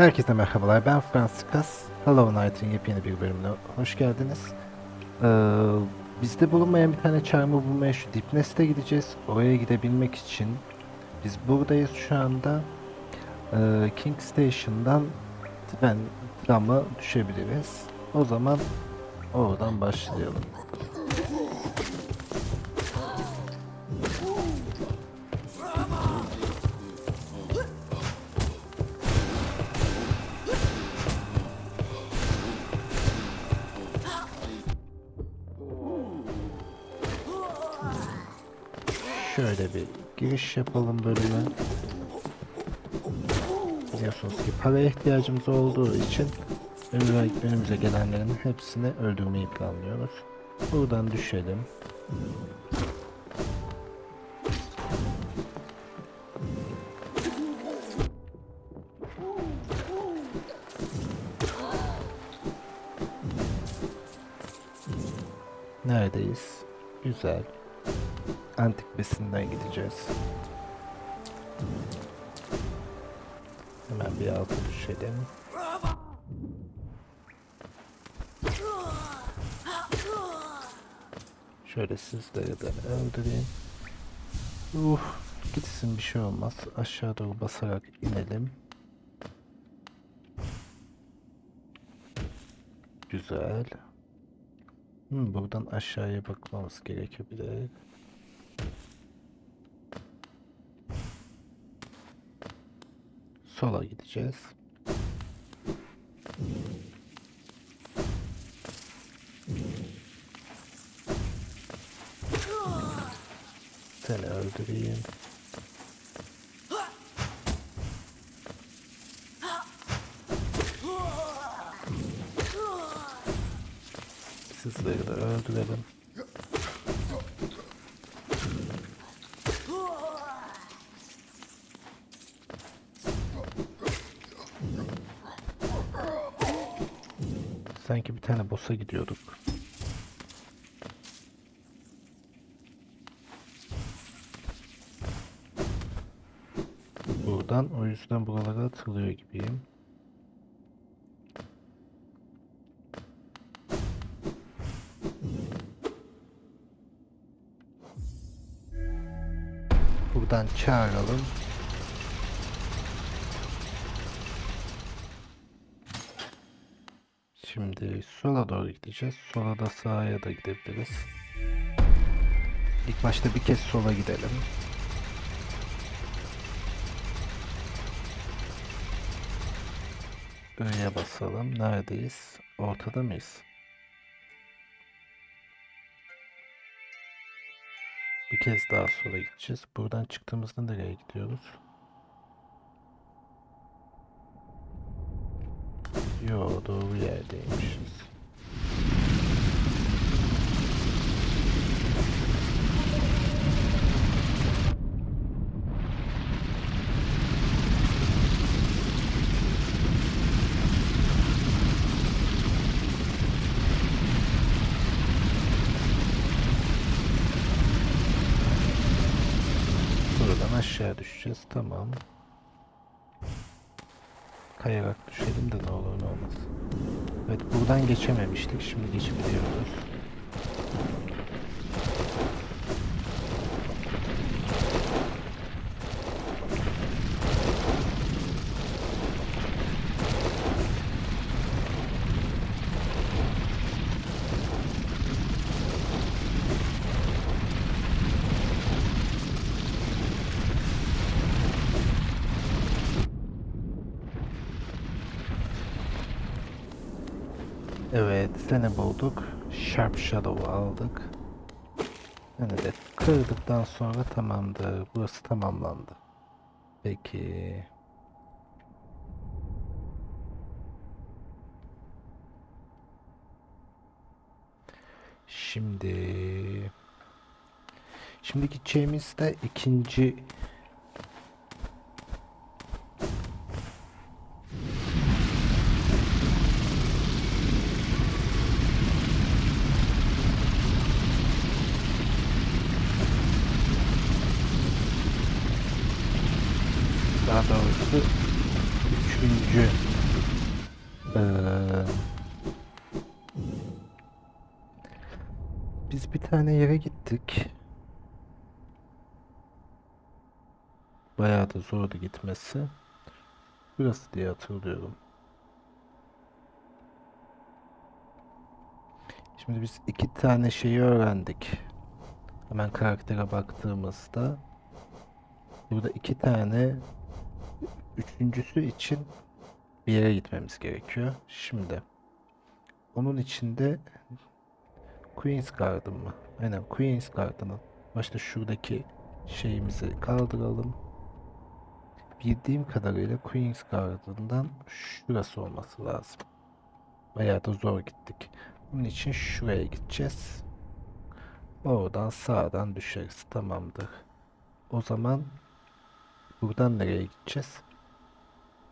Herkese merhabalar, ben Fransiskas. Hollow Knight'ın yepyeni bir bölümüne hoş geldiniz. Ee, bizde bulunmayan bir tane çarmı bulmaya şu Dipnest'e gideceğiz. Oraya gidebilmek için biz buradayız şu anda. Ee, King Station'dan tren, trama düşebiliriz. O zaman oradan başlayalım. Şöyle bir giriş yapalım bölüme. Biliyorsunuz ki paraya ihtiyacımız olduğu için önümüze gelenlerin hepsini öldürmeyi planlıyoruz. Buradan düşelim. Neredeyiz? Güzel. Antik besinden gideceğiz. Hemen bir alta düşelim. Şöyle sizleri de öldüreyim. Uh, gitsin bir şey olmaz. Aşağı doğru basarak inelim. Güzel. Hmm, buradan aşağıya bakmamız gerekebilir. Sola gideceğiz. Seni öldüreyim. Sizleri de öldürelim. Bir tane boss'a gidiyorduk. Buradan o yüzden buralara atılıyor gibiyim. Buradan çağıralım. Şimdi sola doğru gideceğiz. Sola da sağa da gidebiliriz. İlk başta bir kez sola gidelim. Ö'ye basalım. Neredeyiz? Ortada mıyız? Bir kez daha sola gideceğiz. Buradan çıktığımızda nereye gidiyoruz? Yo doğru yerdeymişiz. Buradan aşağı düşeceğiz. Tamam. Kayarak düşelim de ne olur ne olmaz. Evet buradan geçememiştik. Şimdi geçebiliyoruz. Evet, seni bulduk. Sharp Shadow'u aldık. Yani de kırdıktan sonra tamamdır. Burası tamamlandı. Peki. Şimdi Şimdi gideceğimiz de ikinci doğrusu üçüncü Ee, biz bir tane yere gittik. Bayağı da zordu gitmesi. Burası diye hatırlıyorum. Şimdi biz iki tane şeyi öğrendik. Hemen karaktere baktığımızda burada iki tane üçüncüsü için bir yere gitmemiz gerekiyor. Şimdi onun içinde Queen's Garden mı? Aynen Queen's Garden'ın başta şuradaki şeyimizi kaldıralım. Bildiğim kadarıyla Queen's Garden'dan şurası olması lazım. Bayağı da zor gittik. Bunun için şuraya gideceğiz. Oradan sağdan düşeriz. Tamamdır. O zaman buradan nereye gideceğiz?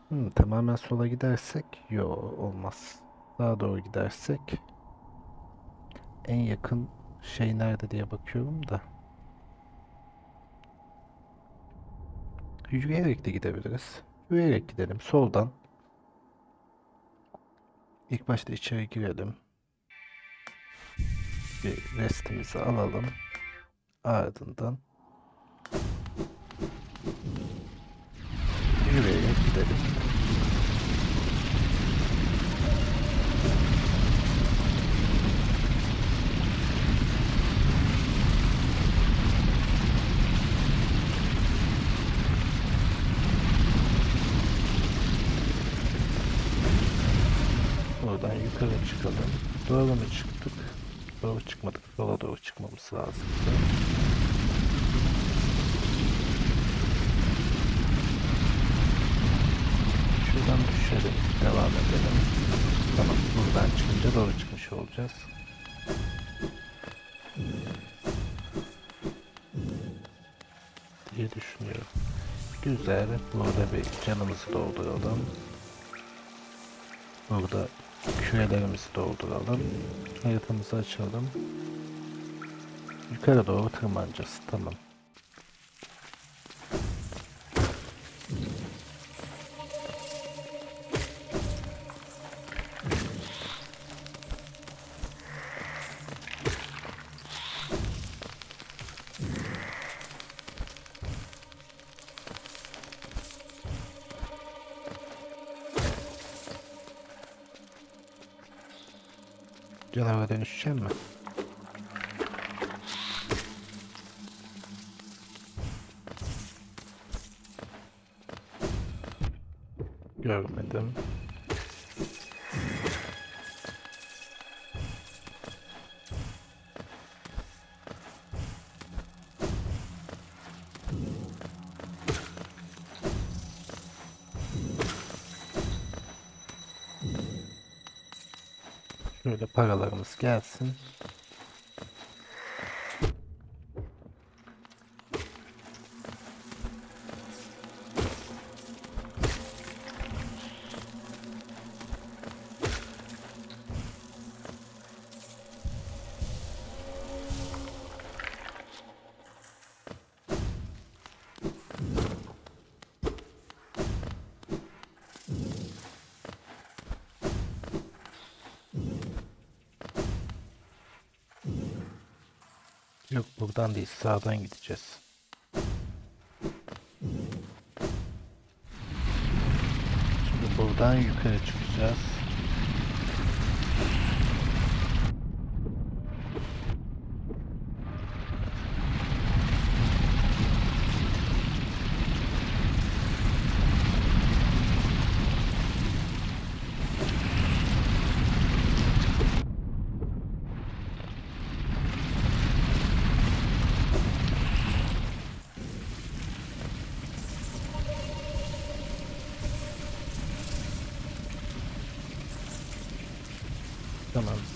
Hmm, tamamen sola gidersek yo olmaz. Sağa doğru gidersek en yakın şey nerede diye bakıyorum da. Yürüyerek de gidebiliriz. Yürüyerek gidelim soldan. İlk başta içeri girelim. Bir restimizi alalım. Ardından gidelim. Oradan yukarı çıkalım. Doğru mu çıktık? Doğru çıkmadık. Sola doğru çıkmamız lazım. Şuradan düşelim. Devam edelim. Tamam. Buradan çıkınca doğru çıkmış olacağız. diye düşünüyorum. Güzel. Burada bir canımızı dolduralım. Burada kürelerimizi dolduralım. Haritamızı açalım. Yukarı doğru tırmanacağız. Tamam. Canavara dönüşeceğim mi? Görmedim. Şöyle paralarımız gelsin. Yok buradan değil sağdan gideceğiz. Şimdi buradan yukarı çıkacağız.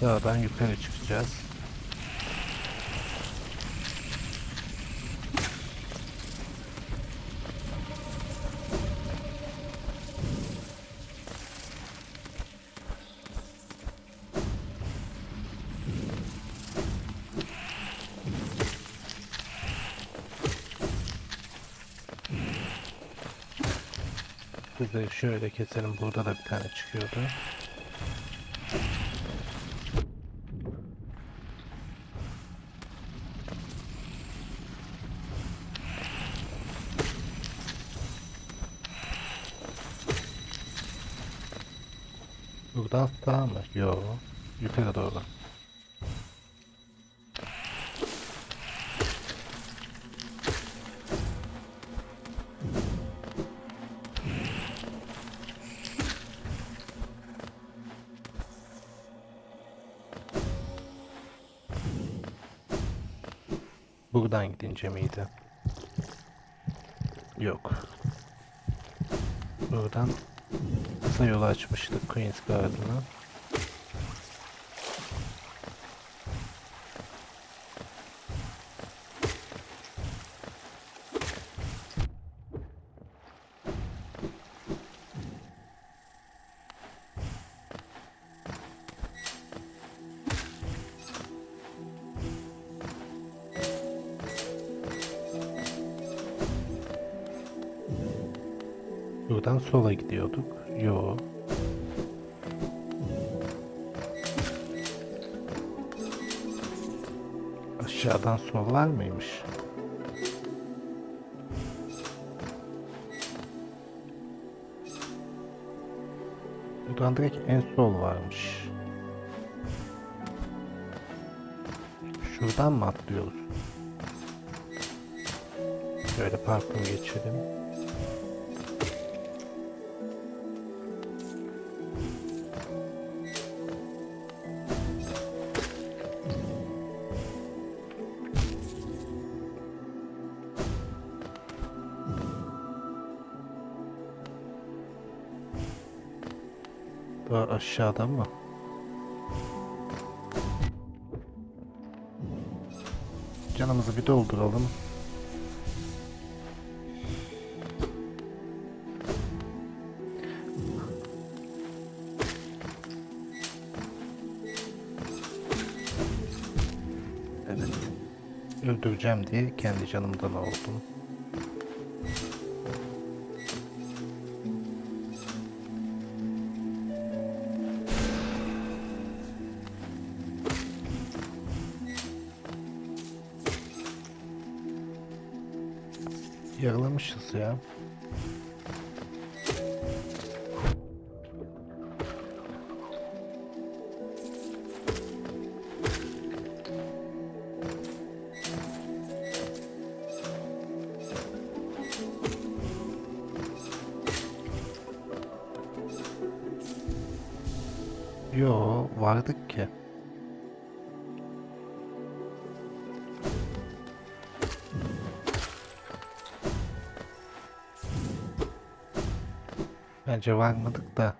Sağdan yukarı çıkacağız. Şöyle keselim. Burada da bir tane çıkıyordu. Buradan sağ mı? Yo. Yukarı doğru. Buradan gidince miydi? Yok. Buradan kısa yolu açmıştık Queen's Garden'a. Aşağıdan sol var mıymış? Buradan direkt en sol varmış. Şuradan mı atlıyoruz? Böyle parkur geçelim. Daha aşağıdan mı? Canımızı bir dolduralım. Evet. Öldüreceğim diye kendi canımdan oldum. Yaralamışız ya. Yo vardık ki. Bence varmadık da.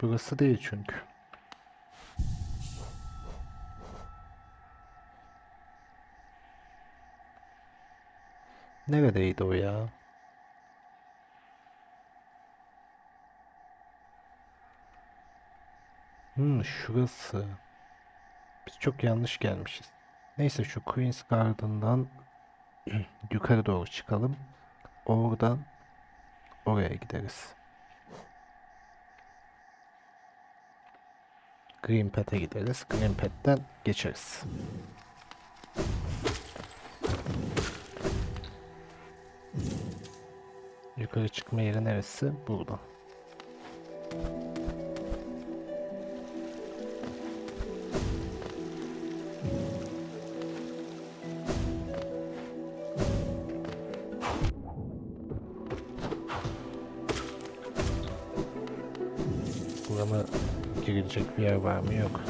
Burası değil çünkü. Neredeydi o ya? Hmm, şurası. Biz çok yanlış gelmişiz. Neyse şu Queen's Garden'dan yukarı doğru çıkalım. Oradan oraya gideriz. Green Pet'e gideriz. Green Pet'ten geçeriz. Yukarı çıkma yeri neresi? Buradan. Girilecek bir yer var mı? Yok.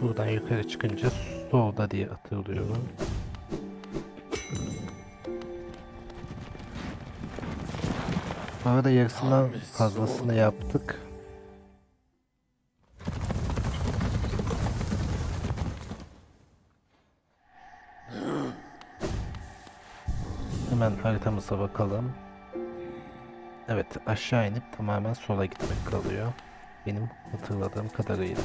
Buradan yukarı çıkınca solda diye hatırlıyorum. Bunları da yarısından fazlasını yaptık. Hemen haritamıza bakalım. Evet aşağı inip tamamen sola gitmek kalıyor. Benim hatırladığım kadarıyla.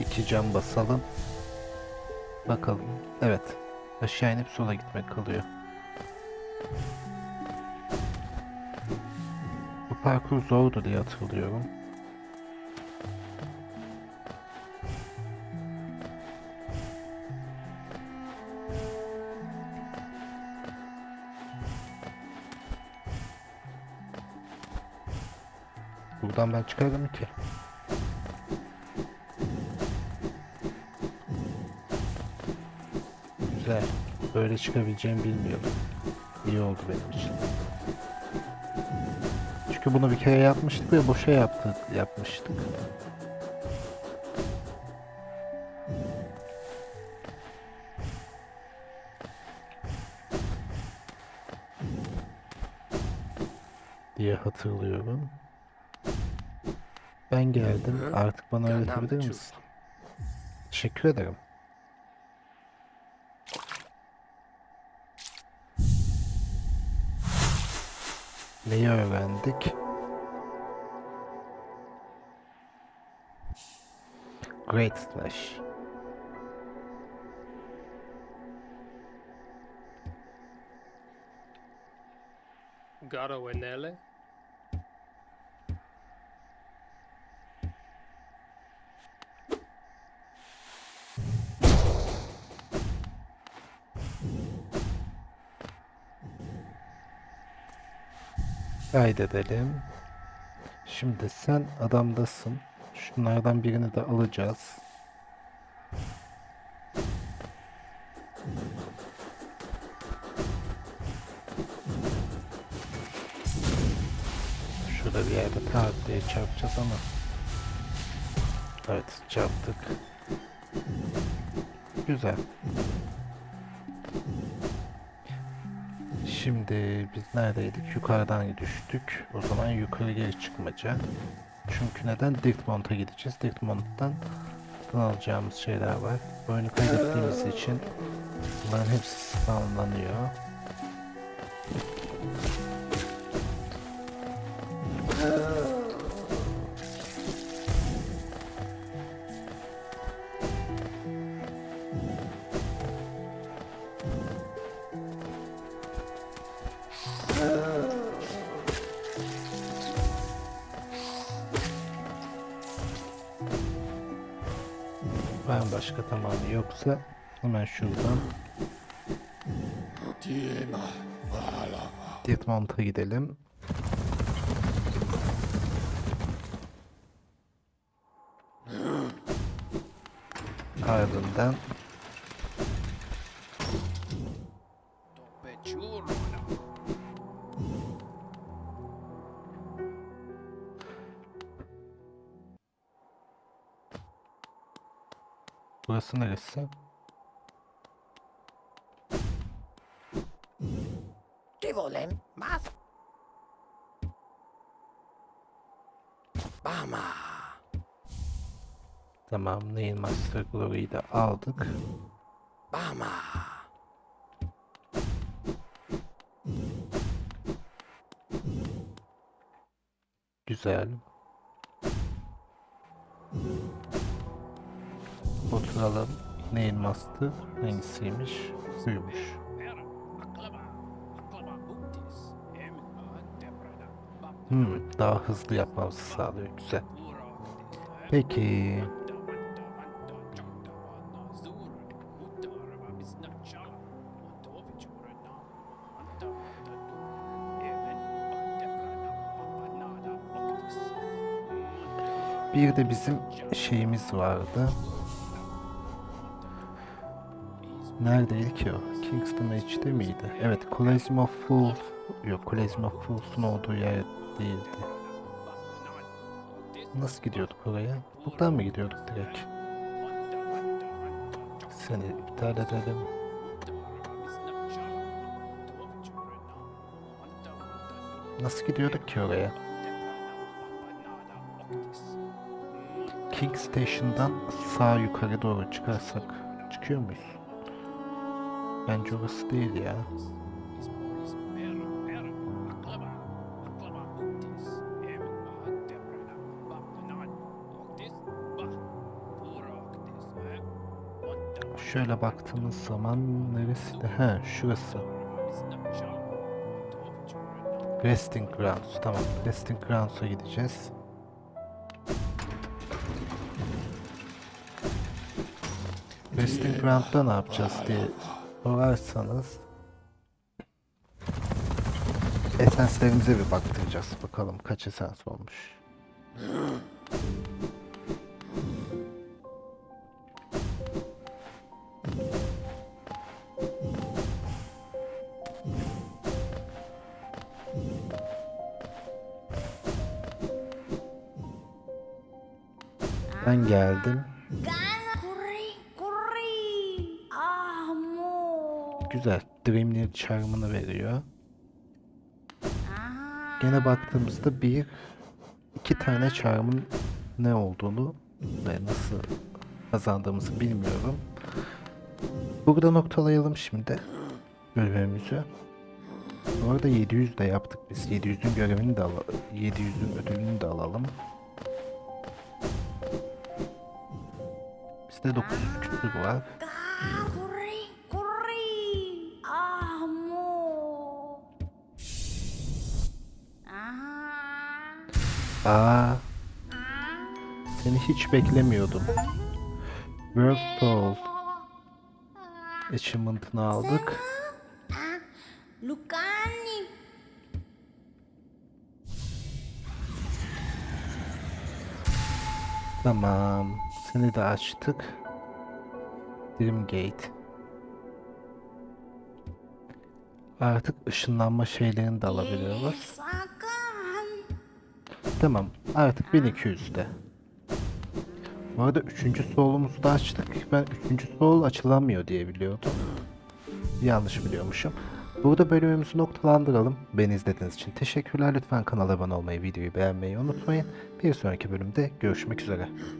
İki can basalım. Bakalım. Evet. Aşağı inip sola gitmek kalıyor. Bu parkur zordu diye hatırlıyorum. Buradan ben çıkarım ki. Güzel. Böyle çıkabileceğimi bilmiyordum. İyi oldu benim için. Çünkü bunu bir kere yapmıştık ve boşa yaptık, yapmıştık. diye hatırlıyorum. Ben geldim. Artık bana öğretebilir misin? Teşekkür ederim. Neyi öğrendik? Great Slash. Garo Enele? Kaydedelim. Şimdi sen adamdasın. Şunlardan birini de alacağız. Şurada bir yerde tak diye çarpacağız ama. Evet çarptık. Güzel. Şimdi biz neredeydik? Yukarıdan düştük. O zaman yukarı geri çıkmaca. Çünkü neden? Dirtmont'a gideceğiz. Dirtmont'tan alacağımız şeyler var. Oyunu kaydettiğimiz için bunların hepsi spawnlanıyor. Yoksa hemen şuradan Dirtmont'a gidelim. Ardından Burası neresi? Ti volem más. Bama. Tamam, Neil Master Glory'yi de aldık. Bama. Güzel. Oturalım. Neyin Master hangisiymiş? Buymuş. Hmm, daha hızlı yapmamızı sağlıyor. Güzel. Peki. Bir de bizim şeyimiz vardı. Neredeydi ki o? Kingston Edge'de miydi? Evet, Coliseum of Fools. Yok, Coliseum of Fools'un olduğu yer değildi. Nasıl gidiyorduk oraya? Buradan mı gidiyorduk direkt? Seni iptal edelim. Nasıl gidiyorduk ki oraya? King Station'dan sağ yukarı doğru çıkarsak çıkıyor muyuz? Bence orası değil ya. Şöyle baktığımız zaman neresi de? He şurası. Resting Grounds. Tamam. Resting Grounds'a gideceğiz. Resting Ground'da ne yapacağız diye sorarsanız Esenslerimize bir baktıracağız. Bakalım kaç esens olmuş. Ben geldim. Güzel. Dreamlight charm'ını veriyor. Gene baktığımızda bir, iki tane charm'ın ne olduğunu ve nasıl kazandığımızı bilmiyorum. Burada noktalayalım şimdi bölümümüzü. Bu arada 700 de yaptık biz. 700'ün görevini de alalım. 700'ün ödülünü de alalım. Bizde 900 küsur var. Aa, seni hiç beklemiyordum. World Soul achievement'ını aldık. Lukani. Tamam. Seni de açtık. Dreamgate. Artık ışınlanma şeylerini de alabiliyoruz. Tamam. Artık 1200'de. Bu arada 3. solumuzu da açtık. Ben 3. sol açılamıyor diye biliyordum. Yanlış biliyormuşum. Burada bölümümüzü noktalandıralım. Beni izlediğiniz için teşekkürler. Lütfen kanala abone olmayı, videoyu beğenmeyi unutmayın. Bir sonraki bölümde görüşmek üzere.